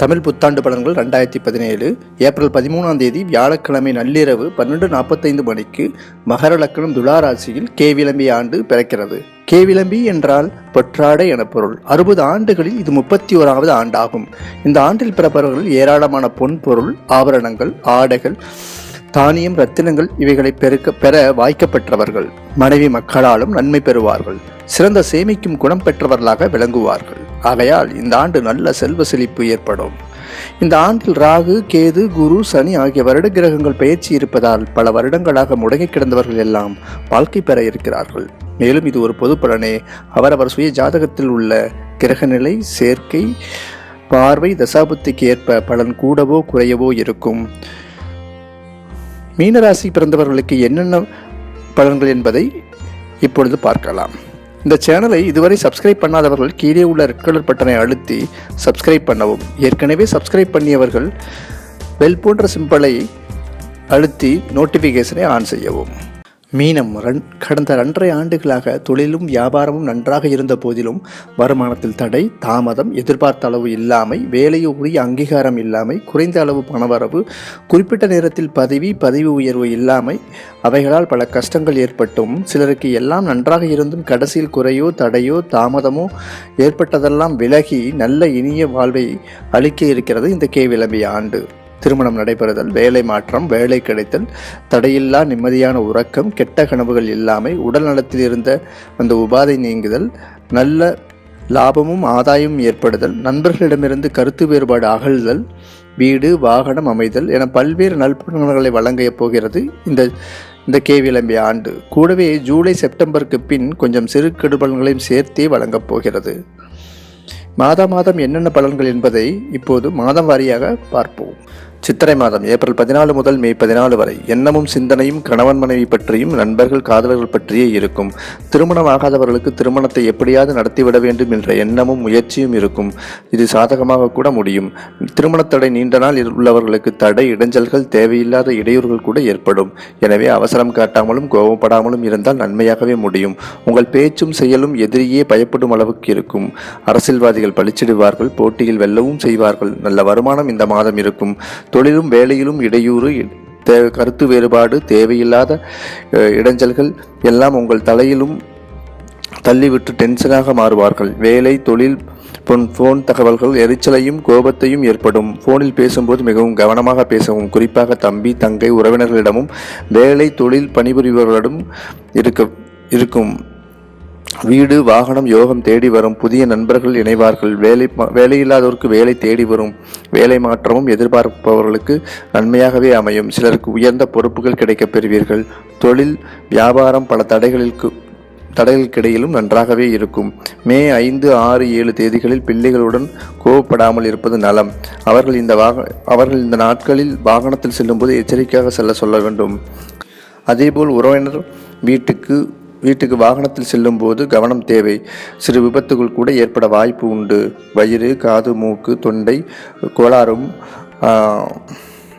தமிழ் புத்தாண்டு பலன்கள் ரெண்டாயிரத்தி பதினேழு. ஏப்ரல் பதிமூணாம் தேதி வியாழக்கிழமை நள்ளிரவு பன்னெண்டு நாற்பத்தைந்து மணிக்கு மகர லக்னம் துளாராசியில் கேவிளம்பி ஆண்டு பிறக்கிறது. கேவிளம்பி என்றால் பொற்றாடை என பொருள். அறுபது ஆண்டுகளில் இது முப்பத்தி ஓராவது ஆண்டாகும். இந்த ஆண்டில் பிறப்பவர்கள் ஏராளமான பொன் பொருள் ஆபரணங்கள் ஆடைகள் தானியம் ரத்தினங்கள் இவைகளை பெருக்க பெற வாய்க்கப்பெற்றவர்கள். மனைவி மக்களாலும் நன்மை பெறுவார்கள். சிறந்த சேமிக்கும் குணம் பெற்றவர்களாக விளங்குவார்கள். ஆகையால் இந்த ஆண்டு நல்ல செல்வ செழிப்பு ஏற்படும். இந்த ஆண்டில் ராகு கேது குரு சனி ஆகிய வருட கிரகங்கள் பயிற்சி இருப்பதால் பல வருடங்களாக முடங்கி கிடந்தவர்கள் எல்லாம் வாழ்க்கை பெற இருக்கிறார்கள். மேலும் இது ஒரு பொது பலனே. அவரவர் சுய ஜாதகத்தில் உள்ள கிரகநிலை சேர்க்கை பார்வை தசாபுத்திக்கு ஏற்ப பலன் கூடவோ குறையவோ இருக்கும். மீனராசி பிறந்தவர்களுக்கு என்னென்ன பலன்கள் என்பதை இப்பொழுது பார்க்கலாம். இந்த சேனலை இதுவரை சப்ஸ்கிரைப் பண்ணாதவர்கள் கீழே உள்ள ரெட் கலர் பட்டனை அழுத்தி சப்ஸ்கிரைப் பண்ணவும். ஏற்கனவே சப்ஸ்கிரைப் பண்ணியவர்கள் பெல் போன்ற சிம்பிளை அழுத்தி நோட்டிஃபிகேஷனை ஆன் செய்யவும். மீனம் ரன் கடந்த ரெண்டரை ஆண்டுகளாக தொழிலும் வியாபாரமும் நன்றாக இருந்த போதிலும் வருமானத்தில் தடை தாமதம் எதிர்பார்த்த அளவு இல்லாமை வேலையை உரிய அங்கீகாரம் இல்லாமை குறைந்த அளவு பணவரவு குறிப்பிட்ட நேரத்தில் பதவி பதவி உயர்வு இல்லாமை அவைகளால் பல கஷ்டங்கள் ஏற்பட்டும். சிலருக்கு எல்லாம் நன்றாக இருந்தும் கடைசியில் குறையோ தடையோ தாமதமோ ஏற்பட்டதெல்லாம் விலகி நல்ல இனிய வாழ்வை அளிக்க இருக்கிறது இந்த கே விளம்பிய ஆண்டு. திருமணம் நடைபெறுதல் வேலை மாற்றம் வேலை கிடைத்தல் தடையில்லா நிம்மதியான உறக்கம் கெட்ட கனவுகள் இல்லாமை உடல் நலத்தில் இருந்த அந்த உபாதை நீங்குதல் நல்ல லாபமும் ஆதாயமும் ஏற்படுதல் நண்பர்களிடமிருந்து கருத்து வேறுபாடு அகழ்தல் வீடு வாகனம் அமைதல் என பல்வேறு நல்பலன்களை வழங்க போகிறது இந்த இந்த கே விளம்பிய ஆண்டு. கூடவே ஜூலை செப்டம்பருக்கு பின் கொஞ்சம் சிறு கெடுபலன்களையும் சேர்த்தே வழங்கப் போகிறது. மாதா மாதம் என்னென்ன பலன்கள் என்பதை இப்போது மாதம் வாரியாக பார்ப்போம். சித்திரை மாதம் ஏப்ரல் பதினாலு முதல் மே பதினாலு வரை எண்ணமும் சிந்தனையும் கணவன் மனைவி பற்றியும் நண்பர்கள் காதலர்கள் பற்றியே இருக்கும். திருமணம் ஆகாதவர்களுக்கு திருமணத்தை எப்படியாவது நடத்திவிட வேண்டும் என்ற எண்ணமும் முயற்சியும் இருக்கும். இது சாதகமாக கூட முடியும். திருமணத்தடை நீண்ட நாள் உள்ளவர்களுக்கு தடை இடைஞ்சல்கள் தேவையில்லாத இடையூறுகள் கூட ஏற்படும். எனவே அவசரம் காட்டாமலும் கோபப்படாமலும் இருந்தால் நன்மையாகவே முடியும். உங்கள் பேச்சும் செயலும் எதிரியே பயப்படும் அளவுக்கு இருக்கும். அரசியல்வாதிகள் பழிச்சிடுவார்கள் போட்டியில் வெல்லவும் செய்வார்கள். நல்ல வருமானம் இந்த மாதம் இருக்கும். தொழிலும் வேலையிலும் இடையூறு தேவை கருத்து வேறுபாடு தேவையில்லாத இடைஞ்சல்கள் எல்லாம் உங்கள் தலையிலும் தள்ளிவிட்டு டென்ஷனாக மாறுவார்கள். வேலை தொழில் பொன் ஃபோன் தகவல்கள் எரிச்சலையும் கோபத்தையும் ஏற்படும். ஃபோனில் பேசும்போது மிகவும் கவனமாக பேசவும். குறிப்பாக தம்பி தங்கை உறவினர்களிடமும் வேலை தொழில் பணிபுரிபவர்களிடம் இருக்க இருக்கும். வீடு வாகனம் யோகம் தேடி வரும் புதிய நண்பர்கள் இணைவார்கள். வேலை வேலையில்லாதோருக்கு வேலை தேடி வரும். வேலை மாற்றமும் எதிர்பார்ப்பவர்களுக்கு நன்மையாகவே அமையும். சிலருக்கு உயர்ந்த பொறுப்புகள் கிடைக்கப் பெறுவீர்கள். தொழில் வியாபாரம் பல தடைகளுக்கு தடைகளுக்கிடையிலும் நன்றாகவே இருக்கும். மே ஐந்து ஆறு ஏழு தேதிகளில் பிள்ளைகளுடன் கோவப்படாமல் இருப்பது நலம். அவர்கள் இந்த வாக அவர்கள் இந்த நாட்களில் வாகனத்தில் செல்லும்போது எச்சரிக்கையாக செல்ல சொல்ல வேண்டும். அதேபோல் உறவினர் வீட்டுக்கு வீட்டுக்கு வாகனத்தில் செல்லும்போது கவனம் தேவை. சிறு விபத்துகள் கூட ஏற்பட வாய்ப்பு உண்டு. வயிறு காது மூக்கு தொண்டை கோளாறும்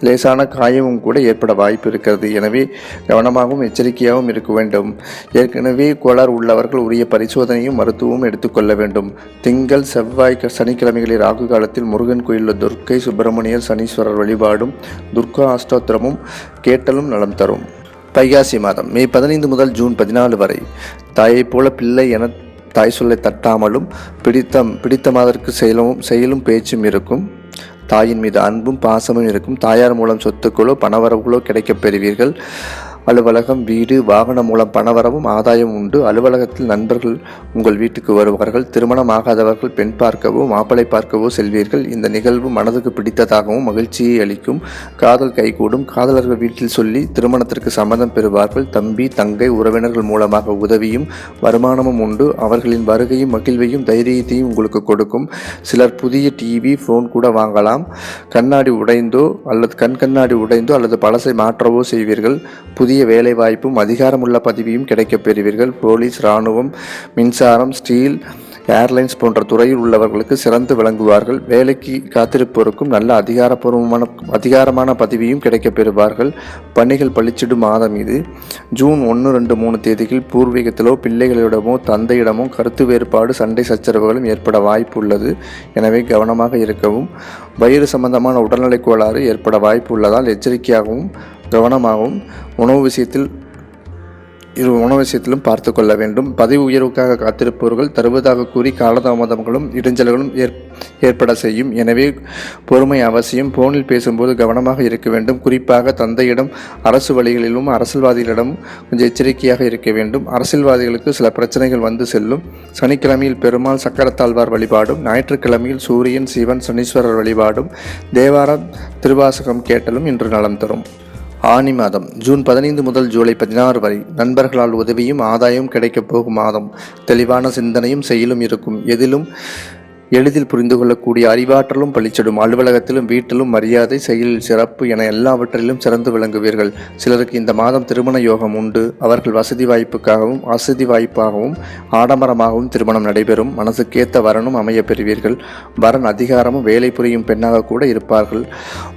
லேசான காயமும் கூட ஏற்பட வாய்ப்பு இருக்கிறது. எனவே கவனமாகவும் எச்சரிக்கையாகவும் இருக்க வேண்டும். ஏற்கனவே கோளாறு உள்ளவர்கள் உரிய பரிசோதனையும் மருத்துவமும் எடுத்துக்கொள்ள வேண்டும். திங்கள் செவ்வாய் சனிக்கிழமைகளில் ராகு காலத்தில் முருகன் கோயிலில் துர்க்கை சுப்பிரமணியர் சனீஸ்வரர் வழிபாடும் துர்கா அஷ்டோத்திரமும் கேட்டலும் நலம் தரும். தைகாசி மாதம் மே பதினைந்து முதல் ஜூன் பதினாலு வரை. தாயைப் போல பிள்ளை என தாய் சொல்லை தட்டாமலும் பிடித்தம் பிடித்தமாதற்கு செயலும் செயலும் பேச்சும் இருக்கும். தாயின் மீது அன்பும் பாசமும் இருக்கும். தாயார் மூலம் சொத்துக்களோ பணவரவுகளோ கிடைக்கப் பெறுவீர்கள். அலுவலகம் வீடு வாகனம் மூலம் பணவரவும் ஆதாயம் உண்டு. அலுவலகத்தில் நண்பர்கள் உங்கள் வீட்டுக்கு வருவார்கள் திருமணம் ஆகாதவர்கள் பெண் பார்க்கவோ மாப்பிளை பார்க்கவோ செல்வீர்கள். இந்த நிகழ்வு மனதுக்கு பிடித்ததாகவும் மகிழ்ச்சியை அளிக்கும். காதல் கைகூடும். காதலர்கள் வீட்டில் சொல்லி திருமணத்திற்கு சம்மதம் பெறுவார்கள். தம்பி தங்கை உறவினர்கள் மூலமாக உதவியும் வருமானமும் உண்டு. அவர்களின் வருகையும் மகிழ்வையும் தைரியத்தையும் உங்களுக்கு கொடுக்கும். சிலர் புதிய டிவி ஃபோன் கூட வாங்கலாம். கண்ணாடி உடைந்தோ அல்லது கண் கண்ணாடி உடைந்தோ அல்லது பழசை மாற்றவோ செய்வீர்கள். புதிய வேலை வாய்ப்பும் அதிகாரமுள்ள பதவியும் கிடைக்கப் பெறுவீர்கள். போலீஸ் இராணுவம் மின்சாரம் ஸ்டீல் ஏர்லைன்ஸ் போன்ற துறையில் உள்ளவர்களுக்கு சிறந்து விளங்குவார்கள். வேலைக்கு காத்திருப்போருக்கும் நல்ல அதிகாரப்பூர்வமான அதிகாரமான பதவியும் கிடைக்கப் பெறுவார்கள். பணிகள் பளிச்சிடும் மாதம் இது. ஜூன் ஒன்று ரெண்டு மூணு தேதியில் பூர்வீகத்திலோ பிள்ளைகளிடமோ தந்தையிடமோ கருத்து வேறுபாடு சண்டை சச்சரவுகளும் ஏற்பட வாய்ப்பு உள்ளது எனவே கவனமாக இருக்கவும். வயிறு சம்பந்தமான உடல்நிலை கோளாறு ஏற்பட வாய்ப்பு உள்ளதால் எச்சரிக்கையாகவும் கவனமாகவும் உணவு விஷயத்தில் இரு உணவு விஷயத்திலும் பார்த்து கொள்ள வேண்டும். பதவி உயர்வுக்காக காத்திருப்பவர்கள் தருவதாக கூறி காலதாமதங்களும் இடைஞ்சல்களும் ஏற் ஏற்பட செய்யும். எனவே பொறுமை அவசியம். போனில் பேசும்போது கவனமாக இருக்க வேண்டும். குறிப்பாக தந்தையிடம் அரசு வழிகளிலும் அரசியல்வாதிகளிடம் கொஞ்சம் எச்சரிக்கையாக இருக்க வேண்டும். அரசியல்வாதிகளுக்கு சில பிரச்சனைகள் வந்து செல்லும். சனிக்கிழமையில் பெருமாள் சக்கரத்தாழ்வார் வழிபாடும் ஞாயிற்றுக்கிழமையில் சூரியன் சிவன் சனீஸ்வரர் வழிபாடும் தேவாரம் திருவாசகம் கேட்டலும் இன்று நலம் தரும். ஆனி மாதம் ஜூன் பதினைந்து முதல் ஜூலை பதினாறு வரை நண்பர்களால் உதவியும் ஆதாயம் கிடைக்கப் போகும் மாதம். தெளிவான சிந்தனையும் செயலும் இருக்கும். எதிலும் எளிதில் புரிந்து கொள்ளக்கூடிய அறிவாற்றலும் பளிச்சிடும் அலுவலகத்திலும் வீட்டிலும் மரியாதை செயலில் சிறப்பு என எல்லாவற்றிலும் சிறந்து விளங்குவீர்கள். சிலருக்கு இந்த மாதம் திருமண யோகம் உண்டு. அவர்கள் வசதி வாய்ப்புக்காகவும் வசதி வாய்ப்பாகவும் ஆடம்பரமாகவும் திருமணம் நடைபெறும். மனசுக்கேத்த வரனும் அமைய பெறுவீர்கள். வரன் அதிகாரமும் வேலை புரியும் பெண்ணாக கூட இருப்பார்கள்.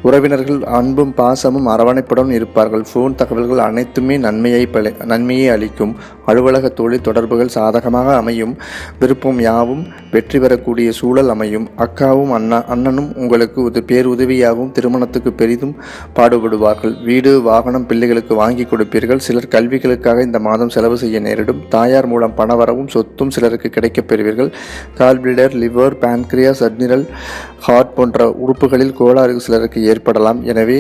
உறவினர்கள் அன்பும் பாசமும் அரவணைப்புடன் இருப்பார்கள். ஃபோன் தகவல்கள் அனைத்துமே நன்மையை நன்மையை அளிக்கும். அலுவலக தொழில் தொடர்புகள் சாதகமாக அமையும். விருப்பம் யாவும் வெற்றி பெறக்கூடிய சூழல் அமையும். அக்காவும் அண்ணா அண்ணனும் உங்களுக்கு உத பேருதவியாகவும் திருமணத்துக்கு பெரிதும் பாடுபடுவார்கள். வீடு வாகனம் பிள்ளைகளுக்கு வாங்கி கொடுப்பீர்கள். சிலர் கல்விகளுக்காக இந்த மாதம் செலவு செய்ய நேரிடும். தாயார் மூலம் பணவரவும் சொத்தும் சிலருக்கு கிடைக்கப் பெறுவீர்கள். Gallbladder liver pancreas adrenal heart போன்ற உறுப்புகளில் கோளாறு சிலருக்கு ஏற்படலாம். எனவே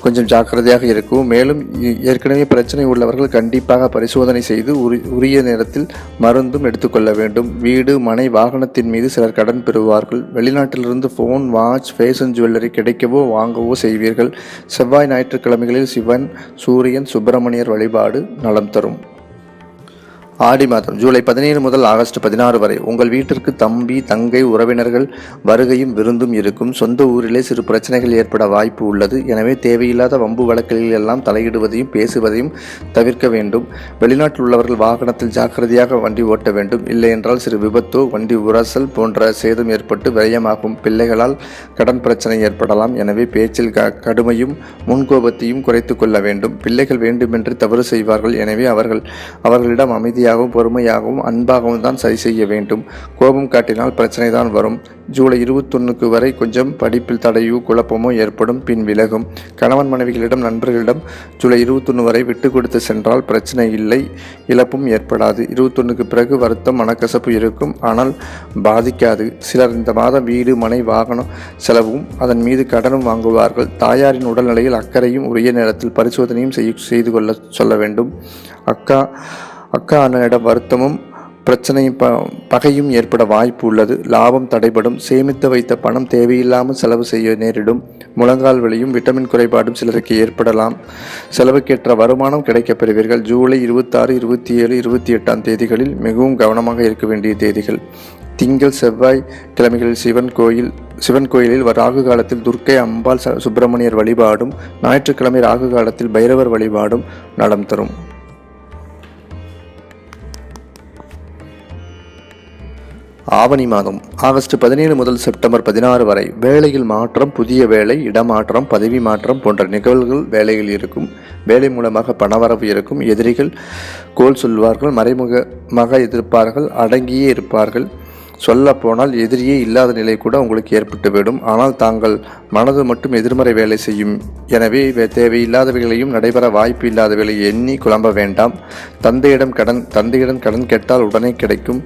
கொஞ்சம் ஜாக்கிரதையாக இருக்கும். மேலும் ஏற்கனவே பிரச்சனை உள்ளவர்கள் கண்டிப்பாக பரிசோதனை செய்து உரி- உரிய நேரத்தில் மருந்தும் எடுத்துக்கொள்ள வேண்டும். வீடு மனை வாகனத்தின் மீது சிலர் கடன் பெறுவார்கள். வெளிநாட்டிலிருந்து ஃபோன் வாட்ச் ஃபேஷன் ஜுவல்லரி கிடைக்கவோ வாங்கவோ செய்வீர்கள். செவ்வாய் ஞாயிற்றுக்கிழமைகளில் சிவன் சூரியன் சுப்பிரமணியர் வழிபாடு நலம் தரும். ஆடி மாதம் ஜூலை பதினேழு முதல் ஆகஸ்ட் பதினாறு வரை உங்கள் வீட்டிற்கு தம்பி தங்கை உறவினர்கள் வருகையும் விருந்தும் இருக்கும். சொந்த ஊரிலே சிறு பிரச்சனைகள் ஏற்பட வாய்ப்பு உள்ளது. எனவே தேவையில்லாத வம்பு வழக்குகளில் எல்லாம் தலையிடுவதையும் பேசுவதையும் தவிர்க்க வேண்டும். வெளிநாட்டில் உள்ளவர்கள் வாகனத்தில் ஜாக்கிரதையாக வண்டி ஓட்ட வேண்டும். இல்லை என்றால் சிறு விபத்தோ வண்டி உரசல் போன்ற சேதம் ஏற்பட்டு விரயமாகும். பிள்ளைகளால் கடன் பிரச்சனை ஏற்படலாம். எனவே பேச்சில் க கடுமையும் முன்கோபத்தையும் குறைத்து கொள்ள வேண்டும். பிள்ளைகள் வேண்டுமென்று தவறு செய்வார்கள். எனவே அவர்கள் அவர்களிடம் அமைதியாக அமைதியாகவும் பொறுமையாகவும் அன்பாகவும் தான் சரி செய்ய வேண்டும். கோபம் காட்டினால் பிரச்சனை தான் வரும். ஜூலை இருபத்தொன்னுக்கு வரை கொஞ்சம் படிப்பில் தடையோ குழப்பமோ ஏற்படும். பின் விலகும். கணவன் மனைவிகளிடம் நண்பர்களிடம் ஜூலை இருபத்தொன்று வரை விட்டு கொடுத்து சென்றால் பிரச்சனை இல்லை. இழப்பும் ஏற்படாது. இருபத்தொன்னுக்கு பிறகு வருத்தம் மனக்கசப்பு இருக்கும். ஆனால் பாதிக்காது. சிலர் இந்த மாதம் வீடு மனை வாகனம் செலவும் அதன் மீது கடனும் வாங்குவார்கள். தாயாரின் உடல்நிலையில் அக்கறையும் உரிய நேரத்தில் பரிசோதனையும் செய்து கொள்ள சொல்ல வேண்டும். அக்கா அக்கா அண்ணனிடம் வருத்தமும் பிரச்சனையும் ப பகையும் ஏற்பட வாய்ப்பு உள்ளது. லாபம் தடைபடும். சேமித்து வைத்த பணம் தேவையில்லாமல் செலவு செய்ய நேரிடும். முழங்கால் வழியும் விட்டமின் குறைபாடும் சிலருக்கு ஏற்படலாம். செலவுக்கேற்ற வருமானம் கிடைக்கப் பெறுவீர்கள். ஜூலை இருபத்தாறு இருபத்தி ஏழு இருபத்தி எட்டாம் தேதிகளில் மிகவும் கவனமாக இருக்க வேண்டிய தேதிகள். திங்கள் செவ்வாய் கிழமைகளில் சிவன் கோயில் சிவன் கோயிலில் ராகு காலத்தில் துர்க்கை அம்பாள் ச- சுப்பிரமணியர் வழிபாடும் ஞாயிற்றுக்கிழமை ராகு காலத்தில் பைரவர் வழிபாடும் நலம் தரும். ஆவணி மாதம் ஆகஸ்ட் பதினேழு முதல் செப்டம்பர் பதினாறு வரை வேலையில் மாற்றம் புதிய வேலை இடமாற்றம் பதவி மாற்றம் போன்ற நிகழ்வுகள் வேலையில் இருக்கும். வேலை மூலமாக பணவரவு இருக்கும். எதிரிகள் கோல் சொல்வார்கள் மறைமுகமாக எதிர்ப்பார்கள் அடங்கியே இருப்பார்கள். சொல்லப்போனால் எதிரியே இல்லாத நிலை கூட உங்களுக்கு ஏற்பட்டுவிடும். ஆனால் தாங்கள் மனது மட்டும் எதிர்மறை வேலை செய்யும். எனவே தேவையில்லாதவைகளையும் நடைபெற வாய்ப்பு இல்லாதவைகளை எண்ணி குழம்ப வேண்டாம். தந்தையிடம் கடன் தந்தையிடம் கடன் கேட்டால் உடனே கிடைக்கும்.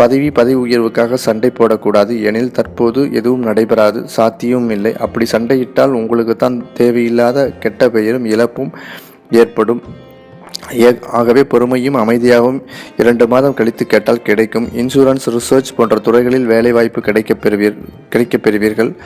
பதவி பதவி உயர்வுக்காக சண்டை போடக்கூடாது. எனில் தற்போது எதுவும் நடைபெறாது. சாத்தியமும் இல்லை. அப்படி சண்டையிட்டால் உங்களுக்கு தான் தேவையில்லாத கெட்ட பெயரும் இழப்பும் ஏற்படும். ஆகவே பொறுமையும் அமைதியாகவும் இரண்டு மாதம் கழித்து கேட்டால் கிடைக்கும். இன்சூரன்ஸ் ரிசர்ச் போன்ற துறைகளில் வேலைவாய்ப்பு கிடைக்கப் பெறுவீர் கிடைக்கப் பெறுவீர்கள்.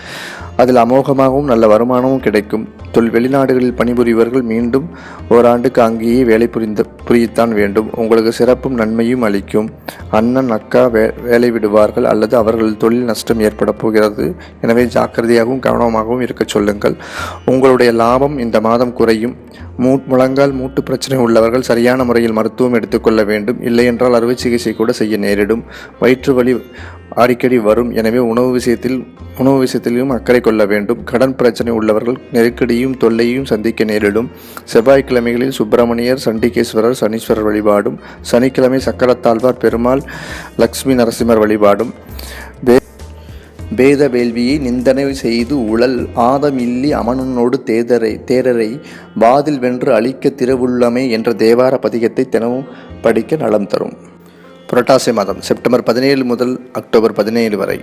அதில் அமோகமாகவும் நல்ல வருமானமும் கிடைக்கும். தொழில் வெளிநாடுகளில் பணிபுரிவர்கள் மீண்டும் ஓராண்டுக்கு அங்கேயே வேலை புரிந்த புரியத்தான் வேண்டும். உங்களுக்கு சிறப்பும் நன்மையும் அளிக்கும். அண்ணன் அக்கா வே வேலை விடுவார்கள் அல்லது அவர்கள் தொழில் நஷ்டம் ஏற்பட போகிறது. எனவே ஜாக்கிரதையாகவும் கவனமாகவும் இருக்க சொல்லுங்கள். உங்களுடைய லாபம் இந்த மாதம் குறையும். மூ முழங்கால் மூட்டு பிரச்சனை உள்ளவர்கள் சரியான முறையில் மருத்துவம் எடுத்துக்கொள்ள வேண்டும். இல்லையென்றால் அறுவை சிகிச்சை கூட செய்ய நேரிடும். வயிற்று வலி அடிக்கடி வரும். எனவே உணவு விஷயத்தில் உணவு விஷயத்திலும் அக்கறை கொள்ள வேண்டும். கடன் பிரச்சனை உள்ளவர்கள் நெருக்கடியும் தொல்லையும் சந்திக்க நேரிடும். செவ்வாய்க்கிழமைகளில் சுப்பிரமணியர் சண்டிகேஸ்வரர் சனீஸ்வரர் வழிபாடும். சனிக்கிழமை சக்கரத்தாழ்வார் பெருமாள் லக்ஷ்மி நரசிம்மர் வழிபாடும். பேத வேத வேள்வியை நிந்தனை செய்து உழல். ஆதம் இல்லி அமனனோடு தேதரை தேரரை வாதில் வென்று அழிக்க திருவுள்ளமை என்ற தேவார பதிகத்தை தினமும் படிக்க நலம் தரும். புரட்டாசி மாதம் செப்டம்பர் பதினேழு முதல் அக்டோபர் பதினேழு வரை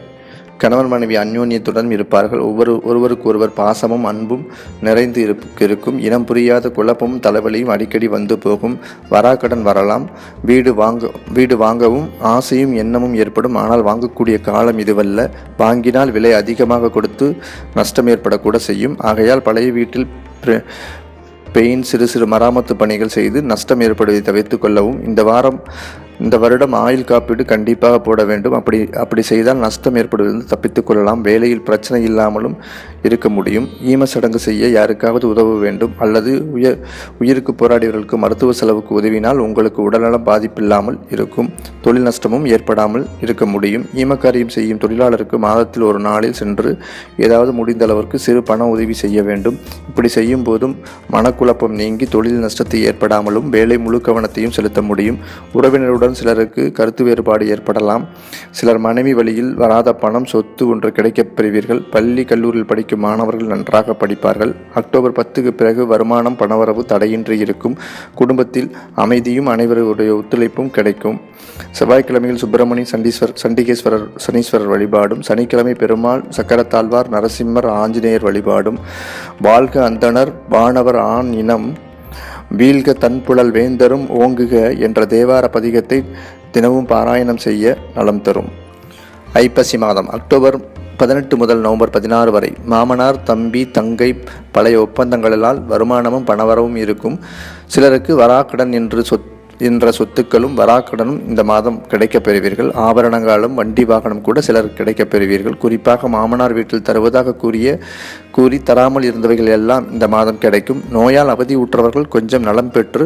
கணவன் மனைவி அந்யோன்யத்துடன் இருப்பார்கள். ஒவ்வொரு ஒருவருக்கு ஒருவர் பாசமும் அன்பும் நிறைந்து இருக்கும். இனம் புரியாத குழப்பமும் தலைவலியும் அடிக்கடி வந்து போகும். வராக்கடன் வரலாம். வீடு வாங்க வீடு வாங்கவும் ஆசையும் எண்ணமும் ஏற்படும். ஆனால் வாங்கக்கூடிய காலம் இதுவல்ல. வாங்கினால் விலை அதிகமாக கொடுத்து நஷ்டம் ஏற்படக்கூட செய்யும். ஆகையால் பழைய வீட்டில் பெயின் சிறு சிறு மராமத்து பணிகள் செய்து நஷ்டம் ஏற்படுவதை தவிர்த்து கொள்ளவும். இந்த வாரம் இந்த வருடம் ஆயுள் காப்பீடு கண்டிப்பாக போட வேண்டும். அப்படி அப்படி செய்தால் நஷ்டம் ஏற்படுவதிலிருந்து தப்பித்துக் கொள்ளலாம். வேலையில் பிரச்சனை இல்லாமலும் இருக்க முடியும். ஈம சடங்கு செய்ய யாருக்காவது உதவ வேண்டும். அல்லது உயர் உயிருக்கு போராடியவர்களுக்கு மருத்துவ செலவுக்கு உதவினால் உங்களுக்கு உடல்நலம் பாதிப்பில்லாமல் இருக்கும். தொழில் நஷ்டமும் ஏற்படாமல் இருக்க முடியும். ஈமக்காரியம் செய்யும் தொழிலாளருக்கு மாதத்தில் ஒரு நாளில் சென்று ஏதாவது முடிந்த அளவிற்கு சிறு பண உதவி செய்ய வேண்டும். இப்படி செய்யும் போதும் மனக்குழப்பம் நீங்கி தொழில் நஷ்டத்தை ஏற்படாமலும் வேலை முழு கவனத்தையும் செலுத்த முடியும். உறவினருடன் சிலருக்கு கருத்து வேறுபாடு ஏற்படலாம். சிலர் மனைவி வழியில் வராத பணம் சொத்து ஒன்று கிடைக்கப் பெறுவீர்கள். பள்ளி கல்லூரியில் படிக்கும் மாணவர்கள் நன்றாக படிப்பார்கள். அக்டோபர் பத்துக்கு பிறகு வருமானம் பணவரவு தடையின்றி இருக்கும். குடும்பத்தில் அமைதியும் அனைவருடைய ஒத்துழைப்பும் கிடைக்கும். செவ்வாய்க்கிழமையில் சுப்பிரமணிய சண்டீஸ்வர் சண்டிகேஸ்வரர் சனீஸ்வரர் வழிபாடும். சனிக்கிழமை பெருமாள் சக்கரத்தாழ்வார் நரசிம்மர் ஆஞ்சநேயர் வழிபாடும். வாழ்க அந்தணர் வானவர் ஆண் இனம். வீழ்க தன்புழல் வேந்தரும் ஓங்குக என்ற தேவார பதிகத்தை தினமும் பாராயணம் செய்ய நலம் தரும். ஐப்பசி மாதம் அக்டோபர் பதினெட்டு முதல் நவம்பர் பதினாறு வரை மாமனார் தம்பி தங்கை பழைய ஒப்பந்தங்களால் வருமானமும் பணவரவும் இருக்கும். சிலருக்கு வராக்கடன் என்று சொத் என்ற சொத்துக்களும் வராக்கடனும் இந்த மாதம் கிடைக்கப் பெறுவீர்கள். ஆபரணங்களும் வண்டி வாகனம் கூட சிலர் கிடைக்கப் பெறுவீர்கள். குறிப்பாக மாமனார் வீட்டில் தருவதாக கூறிய கூறி தராமல் இருந்தவைகள் எல்லாம் இந்த மாதம் கிடைக்கும். நோயால் அவதி உற்றவர்கள் கொஞ்சம் நலம் பெற்று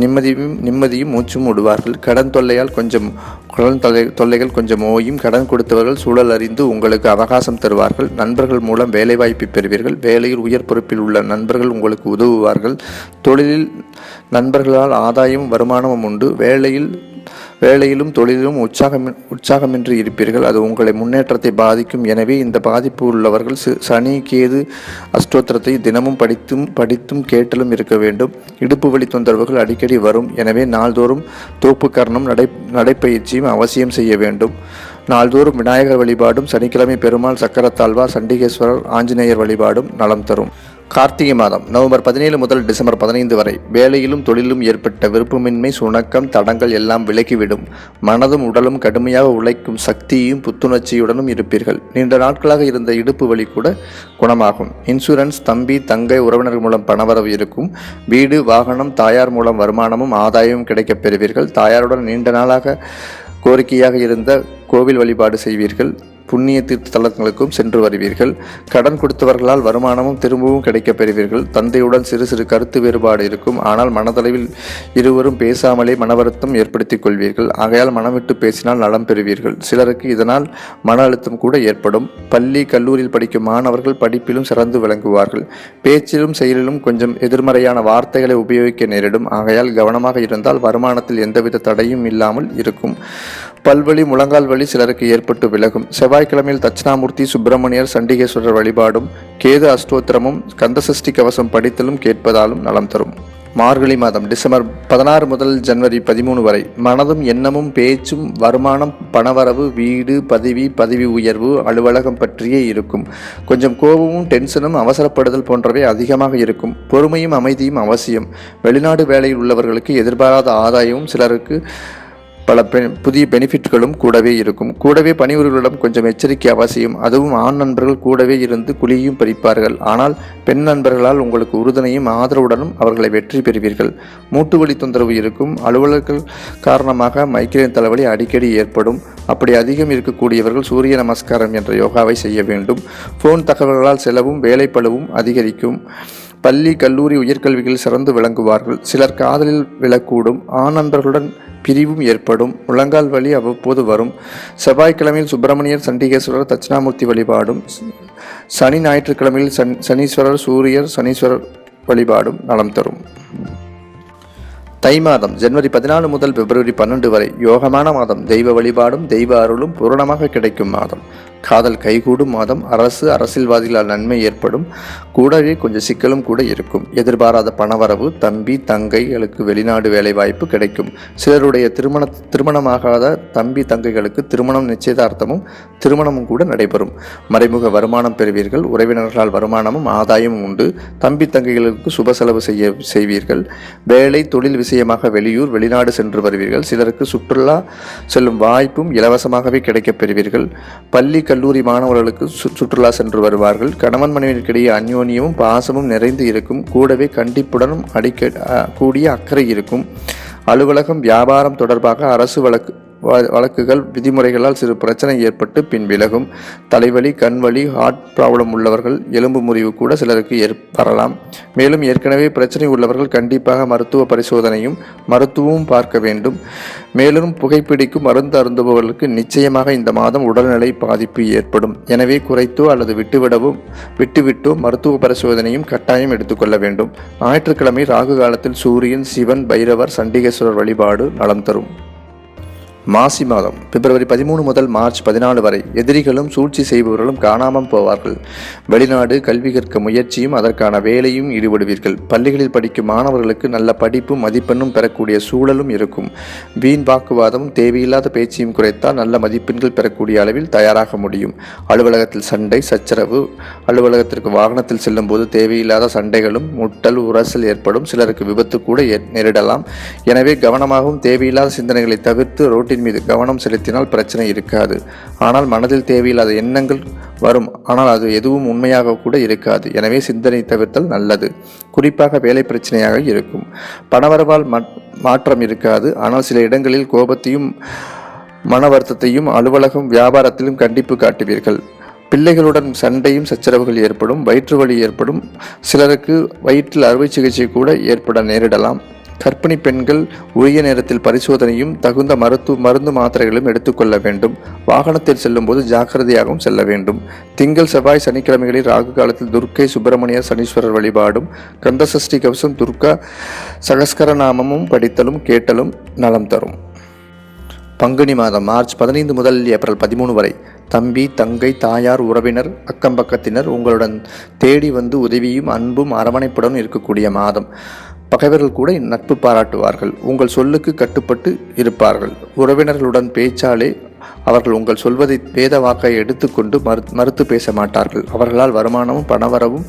நிம்மதியும் நிம்மதியும் மூச்சும் விடுவார்கள் கடன் தொல்லையால் கொஞ்சம் கடன் தொல்லை தொல்லைகள் கொஞ்சம் ஓயும் கடன் கொடுத்தவர்கள் சூழல் அறிந்து உங்களுக்கு அவகாசம் தருவார்கள். நண்பர்கள் மூலம் வேலைவாய்ப்பை பெறுவீர்கள். வேலையில் உயர் பொறுப்பில் உள்ள நண்பர்கள் உங்களுக்கு உதவுவார்கள். தொழிலில் நண்பர்களால் ஆதாயம் வருமானமும் உண்டு. வேலையில் வேலையிலும் தொழிலிலும் உற்சாகம் உற்சாகமின்றி இருப்பீர்கள். அது உங்களை முன்னேற்றத்தை பாதிக்கும். எனவே இந்த பாதிப்பு உள்ளவர்கள் சனி கேது அஷ்டோத்திரத்தை தினமும் படித்தும் படித்தும் கேட்டலும் இருக்க வேண்டும். இடுப்பு வழி தொந்தரவுகள் அடிக்கடி வரும். எனவே நாள்தோறும் தோப்பு கரணம் நடை நடைப்பயிற்சியும் அவசியம் செய்ய வேண்டும். நாள்தோறும் விநாயகர் வழிபாடும் சனிக்கிழமை பெருமாள் சக்கரத்தாழ்வார் சண்டிகேஸ்வரர் ஆஞ்சநேயர் வழிபாடும் நலம் தரும். கார்த்திகை மாதம் நவம்பர் பதினேழு முதல் டிசம்பர் பதினைந்து வரை வேலையிலும் தொழிலும் ஏற்பட்ட விருப்பமின்மை சுணக்கம் தடங்கள் எல்லாம் விலகிவிடும். மனதும் உடலும் கடுமையாக உழைக்கும் சக்தியும் புத்துணர்ச்சியுடனும் இருப்பீர்கள். நீண்ட நாட்களாக இருந்த இடுப்பு வலி கூட குணமாகும். இன்சூரன்ஸ் தம்பி தங்கை உறவினர் மூலம் பணவரவு இருக்கும். வீடு வாகனம் தாயார் மூலம் வருமானமும் ஆதாயமும் கிடைக்கப் பெறுவீர்கள். தாயாருடன் நீண்ட நாளாக கோரிக்கையாக இருந்த கோவில் வழிபாடு செய்வீர்கள். புண்ணிய தீர்த்த தலங்களுக்கும் சென்று வருவீர்கள். கடன் கொடுத்தவர்களால் வருமானமும் திரும்பவும் கிடைக்கப் பெறுவீர்கள். தந்தையுடன் சிறு சிறு கருத்து வேறுபாடு இருக்கும். ஆனால் மனதளவில் இருவரும் பேசாமலே மனவருத்தம் ஏற்படுத்திக் கொள்வீர்கள். ஆகையால் மனமிட்டு பேசினால் நலம் பெறுவீர்கள். சிலருக்கு இதனால் மன அழுத்தம் கூட ஏற்படும். பள்ளி கல்லூரியில் படிக்கும் மாணவர்கள் படிப்பிலும் சிறந்து விளங்குவார்கள். பேச்சிலும் செயலிலும் கொஞ்சம் எதிர்மறையான வார்த்தைகளை உபயோகிக்க நேரிடும். ஆகையால் கவனமாக இருந்தால் வருமானத்தில் எந்தவித தடையும் இல்லாமல் இருக்கும். பல்வழி முழங்கால் வலி சிலருக்கு ஏற்பட்டு விலகும். செவ்வாய்க்கிழமையில் தட்சிணாமூர்த்தி சுப்பிரமணியர் சண்டிகேஸ்வரர் வழிபாடும் கேது அஷ்டோத்திரமும் கந்தசஷ்டி கவசம் படித்தலும் கேட்பதாலும் நலம் தரும். மார்கழி மாதம் டிசம்பர் பதினாறு முதல் ஜனவரி பதிமூணு வரை மனதும் எண்ணமும் பேச்சும் வருமானம் பணவரவு வீடு பதவி பதவி உயர்வு அலுவலகம் பற்றியே இருக்கும். கொஞ்சம் கோபமும் டென்ஷனும் அவசரப்படுதல் போன்றவை அதிகமாக இருக்கும். பொறுமையும் அமைதியும் அவசியம். வெளிநாடு வேலையில் உள்ளவர்களுக்கு எதிர்பாராத ஆதாயமும் சிலருக்கு பல புதிய பெனிஃபிட்களும் கூடவே இருக்கும். கூடவே பணிபுரிகளிடம் கொஞ்சம் எச்சரிக்கை அவசியம் அதுவும் ஆண் நண்பர்கள் கூடவே இருந்து குழியும் பறிப்பார்கள். ஆனால் பெண் நண்பர்களால் உங்களுக்கு உறுதுணையும் ஆதரவுடனும் அவர்களை வெற்றி பெறுவீர்கள். மூட்டு வலி தொந்தரவு இருக்கும். அலுவலர்கள் காரணமாக மைக்ரேன் தலைவலி அடிக்கடி ஏற்படும். அப்படி அதிகம் இருக்கக்கூடியவர்கள் சூரிய நமஸ்காரம் என்ற யோகாவை செய்ய வேண்டும். ஃபோன் தகவல்களால் செலவும் வேலைப்பளவும் அதிகரிக்கும். பள்ளி கல்லூரி உயர்கல்விகளில் சிறந்து விளங்குவார்கள். சிலர் காதலில் விழக்கூடும். ஆனந்தர்களுடன் பிரிவும் ஏற்படும். முழங்கால் வலி அவ்வப்போது வரும். செவ்வாய்க்கிழமையில் சுப்பிரமணியர் சண்டிகேஸ்வரர் தட்சிணாமூர்த்தி வழிபாடும். சனி ஞாயிற்றுக்கிழமையில் சன் சனீஸ்வரர் சூரியர் சனீஸ்வரர் வழிபாடும் நலம் தரும். தை மாதம் ஜனவரி பதினாலு முதல் பிப்ரவரி பன்னெண்டு வரை யோகமான மாதம். தெய்வ வழிபாடும் தெய்வ அருளும் பூரணமாக கிடைக்கும் மாதம். காதல் கைகூடும் மாதம். அரசு அரசியல்வாதிகளால் நன்மை ஏற்படும். கூடவே கொஞ்சம் சிக்கலும் கூட இருக்கும். எதிர்பாராத பணவரவு தம்பி தங்கைகளுக்கு வெளிநாடு வேலைவாய்ப்பு கிடைக்கும். சிலருடைய திருமண திருமணமாகாத தம்பி தங்கைகளுக்கு திருமணம் நிச்சயதார்த்தமும் திருமணமும் கூட நடைபெறும். மறைமுக வருமானம் பெறுவீர்கள். உறவினர்களால் வருமானமும் ஆதாயமும் உண்டு. தம்பி தங்கைகளுக்கு சுப செலவு செய்ய செய்வீர்கள். வேலை தொழில் விஷயமாக வெளியூர் வெளிநாடு சென்று வருவீர்கள். சிலருக்கு சுற்றுலா செல்லும் வாய்ப்பும் இலவசமாகவே கிடைக்கப் பெறுவீர்கள். பள்ளி கல்லூரி மாணவர்களுக்கு சுற்றுலா சென்று வருவார்கள். கணவன் மனைவிற்கிடையே அந்யோன்யமும் பாசமும் நிறைந்து இருக்கும். கூடவே கண்டிப்புடனும் அடிக்க கூடிய அக்கறை இருக்கும். அலுவலகம் வியாபாரம் தொடர்பாக அரசு வழக்கு வழக்குகள் விதிமுறைகளால் சிறு பிரச்சனை ஏற்பட்டு பின் விலகும். தலைவலி கண்வலி ஹார்ட் ப்ராப்ளம் உள்ளவர்கள் எலும்பு முறிவு கூட சிலருக்கு ஏற்படலாம் மேலும் ஏற்கனவே பிரச்சனை உள்ளவர்கள் கண்டிப்பாக மருத்துவ பரிசோதனையும் மருத்துவமும் பார்க்க வேண்டும். மேலும் புகைப்பிடிக்கும் மருந்து அருந்துபவர்களுக்கு நிச்சயமாக இந்த மாதம் உடல்நிலை பாதிப்பு ஏற்படும். எனவே குறைத்தோ அல்லது விட்டுவிடவோ விட்டுவிட்டோ மருத்துவ பரிசோதனையும் கட்டாயம் எடுத்துக்கொள்ள வேண்டும். ஞாயிற்றுக்கிழமை ராகு காலத்தில் சூரியன் சிவன் பைரவர் சண்டிகேஸ்வரர் வழிபாடு நலம் தரும். மாசி மாதம் பிப்ரவரி பதிமூணு முதல் மார்ச் பதினாலு வரை எதிரிகளும் சூழ்ச்சி செய்பவர்களும் காணாமல் போவார்கள். வெளிநாடு கல்வி கற்க முயற்சியும் அதற்கான வேலையும் ஈடுபடுவீர்கள். பள்ளிகளில் படிக்கும் மாணவர்களுக்கு நல்ல படிப்பும் மதிப்பெண்ணும் பெறக்கூடிய சூழலும் இருக்கும். வீண் வாக்குவாதமும் தேவையில்லாத பேச்சையும் குறைத்தால் நல்ல மதிப்பெண்கள் பெறக்கூடிய அளவில் தயாராக முடியும். அலுவலகத்தில் சண்டை சச்சரவு அலுவலகத்திற்கு வாகனத்தில் செல்லும் போது தேவையில்லாத சண்டைகளும் முட்டல் உரசல் ஏற்படும். சிலருக்கு விபத்து கூட நேரிடலாம். எனவே கவனமாகவும் தேவையில்லாத சிந்தனைகளை தவிர்த்து ரோட்டில் வீட்டின் மீது கவனம் செலுத்தினால் பிரச்சனை இருக்காது. ஆனால் மனதில் தேவையில்லாத எண்ணங்கள் வரும். ஆனால் அது எதுவும் உண்மையாக கூட இருக்காது. எனவே சிந்தனை தவிர்த்தல் நல்லது. குறிப்பாக வேலை பிரச்சனையாக இருக்கும். பணவரவால் மாற்றம் இருக்காது. ஆனால் சில இடங்களில் கோபத்தையும் மன வருத்தத்தையும் அலுவலகம் வியாபாரத்திலும் கண்டிப்பு காட்டுவீர்கள். பிள்ளைகளுடன் சண்டையும் சச்சரவுகள் ஏற்படும். வயிற்று வலி ஏற்படும். சிலருக்கு வயிற்றில் அறுவை சிகிச்சை கூட ஏற்பட நேரிடலாம். கர்ப்பிணி பெண்கள் உரிய நேரத்தில் பரிசோதனையும் தகுந்த மருத்துவ மருந்து மாத்திரைகளும் எடுத்துக்கொள்ள வேண்டும். வாகனத்தில் செல்லும்போது ஜாக்கிரதையாகவும் செல்ல வேண்டும். திங்கள் செவ்வாய் சனிக்கிழமைகளில் ராகு காலத்தில் துர்க்கை சுப்பிரமணியர் சனீஸ்வரர் வழிபாடும் கந்தசஷ்டி கவசம் துர்கா சகஸ்கரநாமமும் படித்தலும் கேட்டலும் நலம் தரும். பங்குனி மாதம் மார்ச் பதினைந்து முதல் ஏப்ரல் பதிமூணு வரை. தம்பி தங்கை தாயார் உறவினர் அக்கம்பக்கத்தினர் உங்களுடன் தேடி வந்து உதவியும் அன்பும் அரவணைப்புடன் இருக்கக்கூடிய மாதம். பகைவர்கள் கூட நட்பு பாராட்டுவார்கள். உங்கள் சொல்லுக்கு கட்டுப்பட்டு இருப்பார்கள். உறவினர்களுடன் பேச்சாலே அவர்கள் உங்கள் சொல்வதை வேத வாக்கை எடுத்துக்கொண்டு மறு மறுத்து பேச மாட்டார்கள். அவர்களால் வருமானமும் பணவரவும்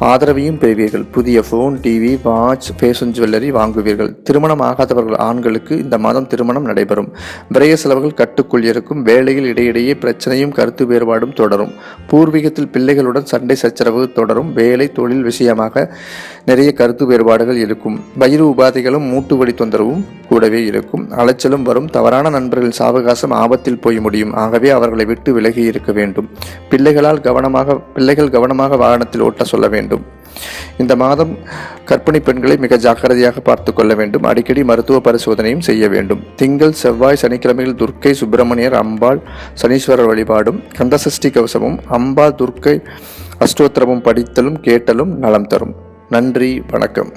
ஆதரவையும் பெறுவீர்கள். புதிய phone TV watch fashion jewellery வாங்குவீர்கள். திருமணம் ஆகாதவர்கள் ஆண்களுக்கு இந்த மாதம் திருமணம் நடைபெறும். விரைய செலவுகள் கட்டுக்குள் இருக்கும். வேலையில் இடையிடையே பிரச்சனையும் கருத்து வேறுபாடும் தொடரும். பூர்வீகத்தில் பிள்ளைகளுடன் சண்டை சச்சரவு தொடரும். வேலை தொழில் விஷயமாக நிறைய கருத்து வேறுபாடுகள் இருக்கும். வயிறு உபாதைகளும் மூட்டுவழி தொந்தரவும் கூடவே இருக்கும். அலைச்சலும் வரும். தவறான நண்பர்கள் சாவகாசம் ஆபத்தில் போய் முடியும். ஆகவே அவர்களை விட்டு விலகி இருக்க வேண்டும். பிள்ளைகளால் கவனமாக பிள்ளைகள் கவனமாக வாகனத்தில் ஓட்ட சொல்ல வேண்டும். இந்த மாதம் கற்பிணி பெண்களை மிக ஜாக்கிரதையாக பார்த்து கொள்ள வேண்டும். அடிக்கடி மருத்துவ பரிசோதனையும் செய்ய வேண்டும். திங்கள் செவ்வாய் சனிக்கிழமையில் துர்க்கை சுப்பிரமணியர் அம்பாள் சனீஸ்வரர் வழிபாடும் கந்தசஷ்டி கவசமும் அம்பாள் துர்க்கை அஷ்டோத்திரமும் படித்தலும் கேட்டலும் நலம் தரும். நன்றி வணக்கம்.